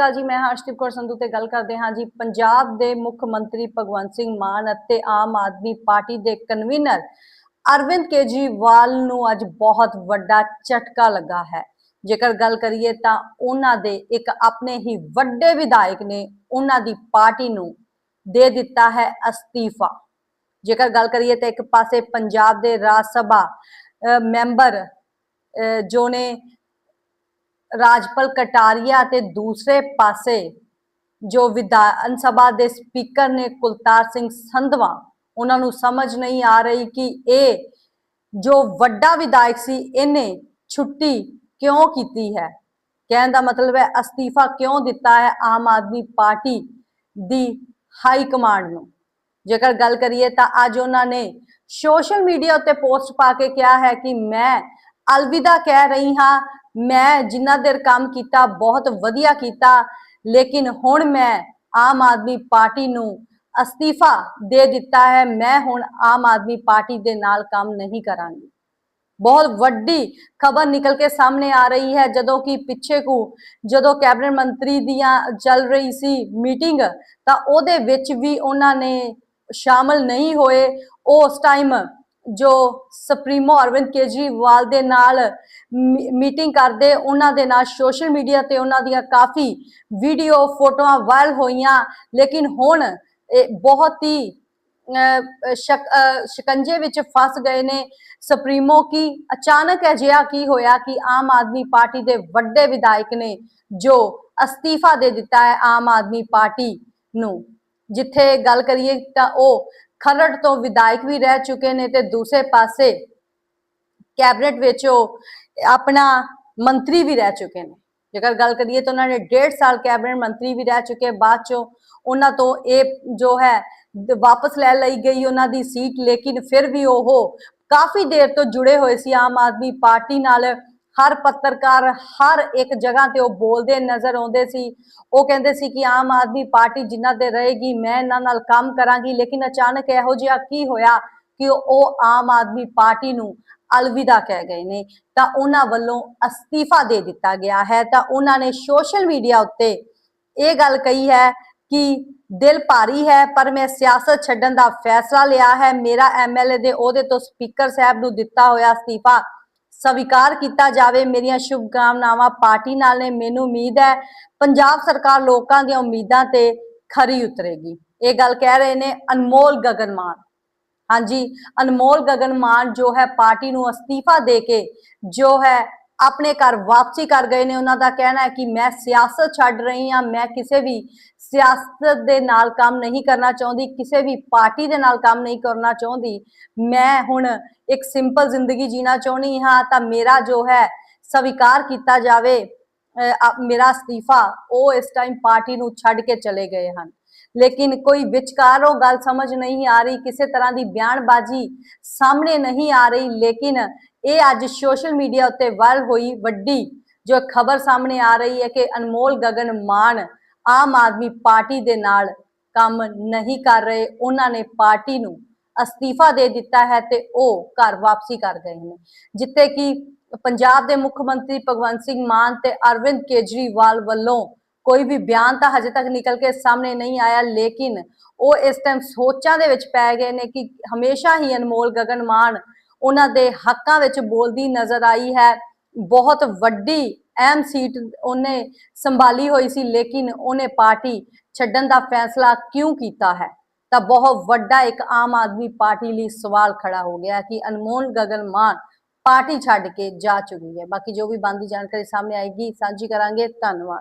ਅਕਾਲ ਜੀ, ਮੈਂ ਹਰਸ਼ਦੀਪ ਕੌਰ ਸੰਧੂ ਤੇ ਗੱਲ ਕਰਦੇ ਹਾਂ ਜੀ। ਪੰਜਾਬ ਦੇ ਮੁੱਖ ਮੰਤਰੀ ਭਗਵੰਤ ਸਿੰਘ ਮਾਨ ਅਤੇ ਆਮ ਆਦਮੀ ਪਾਰਟੀ ਦੇ ਕਨਵੀਨਰ ਅਰਵਿੰਦ ਕੇਜਰੀਵਾਲ ਨੂੰ ਅੱਜ ਬਹੁਤ ਵੱਡਾ ਝਟਕਾ ਲੱਗਾ ਹੈ। ਜੇਕਰ ਗੱਲ ਕਰੀਏ ਤਾਂ ਉਹਨਾਂ ਦੇ ਇੱਕ ਆਪਣੇ ਹੀ ਵੱਡੇ ਵਿਧਾਇਕ ਨੇ ਉਹਨਾਂ ਦੀ ਪਾਰਟੀ ਨੂੰ ਦੇ ਦਿੱਤਾ ਹੈ ਅਸਤੀਫਾ। ਜੇਕਰ ਗੱਲ ਕਰੀਏ ਤਾਂ ਇੱਕ ਪਾਸੇ ਪੰਜਾਬ ਦੇ ਰਾਜ ਸਭਾ ਮੈਂਬਰ ਜੋ ਨੇ ਰਾਜਪਾਲ ਕਟਾਰੀਆ ਤੇ ਦੂਸਰੇ ਪਾਸੇ ਜੋ ਵਿਧਾਨ ਸਭਾ ਦੇ ਸਪੀਕਰ ਨੇ ਕੁਲਤਾਰ ਸਿੰਘ ਸੰਧਵਾ, ਉਹਨਾਂ ਨੂੰ ਸਮਝ ਨਹੀਂ ਆ ਰਹੀ ਕਿ ਇਹ ਜੋ ਵੱਡਾ ਵਿਧਾਇਕ ਸੀ, ਇਹਨੇ ਛੁੱਟੀ ਕਿਉਂ ਕੀਤੀ ਹੈ? ਕਹਿਣ ਦਾ ਮਤਲਬ ਹੈ ਅਸਤੀਫਾ ਕਿਉਂ ਦਿੱਤਾ ਹੈ ਆਮ ਆਦਮੀ ਪਾਰਟੀ ਦੀ ਹਾਈ ਕਮਾਂਡ ਨੂੰ? ਜੇਕਰ ਗੱਲ ਕਰੀਏ ਤਾਂ ਅੱਜ ਉਹਨਾਂ ਨੇ ਸੋਸ਼ਲ ਮੀਡੀਆ ਉੱਤੇ ਪੋਸਟ ਪਾ ਕੇ ਕਿਹਾ ਹੈ ਕਿ ਮੈਂ ਅਲਵਿਦਾ ਕਹਿ ਰਹੀ ਹਾਂ ਮੈਂ ਜਿੰਨਾ ਦੇਰ ਕੰਮ ਕੀਤਾ, ਬਹੁਤ ਵਧੀਆ ਕੀਤਾ, ਲੇਕਿਨ ਹੁਣ ਮੈਂ ਆਮ ਆਦਮੀ ਪਾਰਟੀ ਨੂੰ ਅਸਤੀਫਾ ਦੇ ਦਿੱਤਾ ਹੈ। ਮੈਂ ਹੁਣ ਆਮ ਆਦਮੀ ਪਾਰਟੀ ਦੇ ਨਾਲ ਕੰਮ ਨਹੀਂ ਕਰਾਂਗੀ। ਬਹੁਤ ਵੱਡੀ ਖਬਰ ਨਿਕਲ ਕੇ ਸਾਹਮਣੇ ਆ ਰਹੀ ਹੈ, ਜਦੋਂ ਕਿ ਪਿੱਛੇ ਕੁ ਜਦੋਂ ਕੈਬਨਿਟ ਮੰਤਰੀ ਦੀਆਂ ਚੱਲ ਰਹੀ ਸੀ ਮੀਟਿੰਗ, ਤਾਂ ਉਹਦੇ ਵਿੱਚ ਵੀ ਉਹਨਾਂ ਨੇ ਸ਼ਾਮਲ ਨਹੀਂ ਹੋਏ। ਉਸ ਟਾਈਮ ਜੋ ਸੁਪਰੀਮੋ ਅਰਵਿੰਦ ਕੇਜਰੀਵਾਲ ਦੇ ਨਾਲ ਮੀਟਿੰਗ ਕਰਦੇ, ਉਹਨਾਂ ਦੇ ਨਾਲ ਸੋਸ਼ਲ ਮੀਡੀਆ ਤੇ ਉਹਨਾਂ ਦੀਆਂ ਕਾਫੀ ਵੀਡੀਓ, ਫੋਟੋਆਂ ਵਾਇਰਲ ਹੋਈਆਂ। ਲੇਕਿਨ ਹੁਣ ਇਹ ਬਹੁਤ ਹੀ ਸ਼ਿਕੰਜੇ ਵਿੱਚ ਫਸ ਗਏ ਨੇ ਸੁਪਰੀਮੋ ਕੀ। ਅਚਾਨਕ ਅਜਿਹਾ ਕੀ ਹੋਇਆ ਕਿ ਆਮ ਆਦਮੀ ਪਾਰਟੀ ਦੇ ਵੱਡੇ ਵਿਧਾਇਕ ਨੇ ਜੋ ਅਸਤੀਫਾ ਦੇ ਦਿੱਤਾ ਹੈ ਆਮ ਆਦਮੀ ਪਾਰਟੀ ਨੂੰ। ਜਿੱਥੇ ਗੱਲ ਕਰੀਏ ਤਾਂ ਉਹ ਖਰੜ ਤੋਂ ਵਿਧਾਇਕ ਵੀ ਰਹਿ ਚੁੱਕੇ ਨੇ ਤੇ ਦੂਸਰੇ ਪਾਸੇ ਕੈਬਨਿਟ ਵਿੱਚ ਉਹ ਆਪਣਾ ਮੰਤਰੀ ਵੀ ਰਹਿ ਚੁੱਕੇ ਨੇ। ਜੇਕਰ ਗੱਲ ਕਰੀਏ ਤਾਂ ਉਹਨਾਂ ਨੇ 1.5 ਸਾਲ ਕੈਬਨਿਟ ਮੰਤਰੀ ਵੀ ਰਹਿ ਚੁੱਕੇ, ਬਾਅਦ ਚੋਂ ਉਹਨਾਂ ਤੋਂ ਇਹ ਜੋ ਹੈ ਵਾਪਸ ਲੈ ਲਈ ਗਈ ਉਹਨਾਂ ਦੀ ਸੀਟ, ਲੇਕਿਨ ਫਿਰ ਵੀ ਉਹ ਕਾਫੀ ਦੇਰ ਤੋਂ ਜੁੜੇ ਹੋਏ ਸੀ ਆਮ ਆਦਮੀ ਪਾਰਟੀ ਨਾਲ। ਹਰ ਪੱਤਰਕਾਰ ਹਰ ਇੱਕ ਜਗ੍ਹਾ ਤੇ ਉਹ ਬੋਲਦੇ ਨਜ਼ਰ ਆਉਂਦੇ ਸੀ। ਉਹ ਕਹਿੰਦੇ ਸੀ ਕਿ ਆਮ ਆਦਮੀ ਪਾਰਟੀ ਜਿੰਨਾ ਦੇ ਰਹੇਗੀ, ਮੈਂ ਇਹਨਾਂ ਨਾਲ ਕੰਮ ਕਰਾਂਗੀ, ਲੇਕਿਨ ਅਚਾਨਕ ਇਹੋ ਜਿਹਾ ਕੀ ਹੋਇਆ ਕਿ ਉਹ ਆਮ ਆਦਮੀ ਪਾਰਟੀ ਨੂੰ ਅਲਵਿਦਾ ਕਹਿ ਗਏ ਨੇ। ਤਾਂ ਉਹਨਾਂ ਵੱਲੋਂ ਅਸਤੀਫਾ ਦੇ ਦਿੱਤਾ ਗਿਆ ਹੈ। ਤਾਂ ਉਹਨਾਂ ਨੇ ਸੋਸ਼ਲ ਮੀਡੀਆ ਉੱਤੇ ਇਹ ਗੱਲ ਕਹੀ ਹੈ ਕਿ ਦਿਲ ਭਾਰੀ ਹੈ, ਪਰ ਮੈਂ ਸਿਆਸਤ ਛੱਡਣ ਦਾ ਫੈਸਲਾ ਲਿਆ ਹੈ। ਮੇਰਾ ਐਮਐਲਏ ਦੇ ਅਹੁਦੇ ਤੋਂ ਸਪੀਕਰ ਸਾਹਿਬ ਨੂੰ ਦਿੱਤਾ ਹੋਇਆ ਅਸਤੀਫਾ ਸਵੀਕਾਰ ਕੀਤਾ ਜਾਵੇ। ਮੇਰੀਆਂ ਸ਼ੁਭ ਕਾਮਨਾਵਾਂ ਪਾਰਟੀ ਨਾਲ ਨੇ। ਮੈਨੂੰ ਉਮੀਦ ਹੈ ਪੰਜਾਬ ਸਰਕਾਰ ਲੋਕਾਂ ਦੀਆਂ ਉਮੀਦਾਂ ਤੇ ਖਰੀ ਉਤਰੇਗੀ। ਇਹ ਗੱਲ ਕਹਿ ਰਹੇ ਨੇ ਅਨਮੋਲ ਗਗਨਮਾਨ ਹਾਂਜੀ, ਅਨਮੋਲ ਗਗਨ ਮਾਨ ਜੋ ਹੈ ਪਾਰਟੀ ਨੂੰ ਅਸਤੀਫਾ ਦੇ ਕੇ ਜੋ ਹੈ ਆਪਣੇ ਘਰ ਵਾਪਸੀ ਕਰ ਗਏ ਨੇ। ਉਹਨਾਂ ਦਾ ਕਹਿਣਾ ਹੈ ਕਿ ਮੈਂ ਸਿਆਸਤ ਛੱਡ ਰਹੀ ਹਾਂ। ਮੈਂ ਕਿਸੇ ਵੀ ਸਿਆਸਤ ਦੇ ਨਾਲ ਕੰਮ ਨਹੀਂ ਕਰਨਾ ਚਾਹੁੰਦੀ। ਕਿਸੇ ਵੀ ਪਾਰਟੀ ਦੇ ਨਾਲ ਕੰਮ ਨਹੀਂ ਕਰਨਾ ਚਾਹੁੰਦੀ। ਮੈਂ ਹੁਣ ਇੱਕ ਸਿੰਪਲ ਜ਼ਿੰਦਗੀ ਜੀਣਾ ਚਾਹੁੰਦੀ ਹਾਂ। ਤਾਂ ਮੇਰਾ ਜੋ ਹੈ, ਸਵੀਕਾਰ ਕੀਤਾ ਜਾਵੇ ਮੇਰਾ ਅਸਤੀਫਾ, ਉਹ ਇਸ ਟਾਈਮ ਪਾਰਟੀ ਨੂੰ ਛੱਡ ਕੇ ਚਲੇ ਗਏ ਹਨ। ਲੇਕਿਨ ਕੋਈ ਵਿਚਕਾਰੋਂ ਗੱਲ ਸਮਝ ਨਹੀਂ ਆ ਰਹੀ। ਕਿਸੇ ਤਰ੍ਹਾਂ ਦੀ ਬਿਆਨਬਾਜ਼ੀ ਸਾਹਮਣੇ ਨਹੀਂ ਆ ਰਹੀ। ਲੇਕਿਨ ਇਹ ਅੱਜ ਸੋਸ਼ਲ ਮੀਡੀਆ ਉੱਤੇ ਵਾਇਰਲ ਹੋਈ ਵੱਡੀ ਜੋ ਖਬਰ ਸਾਹਮਣੇ ਆ ਰਹੀ ਹੈ ਕਿ ਅਨਮੋਲ ਗਗਨ ਮਾਨ ਆਮ ਆਦਮੀ ਪਾਰਟੀ ਦੇ ਨਾਲ ਕੰਮ ਨਹੀਂ ਕਰ ਰਹੇ। ਉਹਨਾਂ ਨੇ ਪਾਰਟੀ ਨੂੰ ਅਸਤੀਫਾ ਦੇ ਦਿੱਤਾ ਹੈ ਤੇ ਉਹ ਘਰ ਵਾਪਸੀ ਕਰ ਗਏ ਨੇ। ਜਿੱਥੇ ਕਿ ਪੰਜਾਬ ਦੇ ਮੁੱਖ ਮੰਤਰੀ ਭਗਵੰਤ ਸਿੰਘ ਮਾਨ ਤੇ ਅਰਵਿੰਦ ਕੇਜਰੀਵਾਲ ਵੱਲੋਂ ਕੋਈ ਵੀ ਬਿਆਨ ਤਾਂ ਹਜੇ ਤੱਕ ਨਿਕਲ ਕੇ ਸਾਹਮਣੇ ਨਹੀਂ ਆਇਆ, ਲੇਕਿਨ ਉਹ ਇਸ ਟਾਈਮ ਸੋਚਾਂ ਦੇ ਵਿੱਚ ਪੈ ਗਏ ਨੇ ਕਿ ਹਮੇਸ਼ਾ ਹੀ ਅਨਮੋਲ ਗਗਨ ਮਾਨ ਉਹਨਾਂ ਦੇ ਹੱਕਾਂ ਵਿੱਚ ਬੋਲਦੀ ਨਜ਼ਰ ਆਈ ਹੈ। ਬਹੁਤ ਵੱਡੀ, ਅਹਿਮ ਸੀਟ ਉਹਨੇ ਸੰਭਾਲੀ ਹੋਈ ਸੀ, ਲੇਕਿਨ ਉਹਨੇ ਪਾਰਟੀ ਛੱਡਣ ਦਾ ਫੈਸਲਾ ਕਿਉਂ ਕੀਤਾ ਹੈ? ਤਾਂ ਬਹੁਤ ਵੱਡਾ ਇੱਕ ਆਮ ਆਦਮੀ ਪਾਰਟੀ ਲਈ ਸਵਾਲ ਖੜਾ ਹੋ ਗਿਆ ਕਿ ਅਨਮੋਲ ਗਗਨ ਮਾਨ ਪਾਰਟੀ ਛੱਡ ਕੇ ਜਾ ਚੁੱਕੀ ਹੈ। ਬਾਕੀ ਜੋ ਵੀ ਬੰਦੀ ਜਾਣਕਾਰੀ ਸਾਹਮਣੇ ਆਏਗੀ, ਸਾਂਝੀ ਕਰਾਂਗੇ। ਧੰਨਵਾਦ।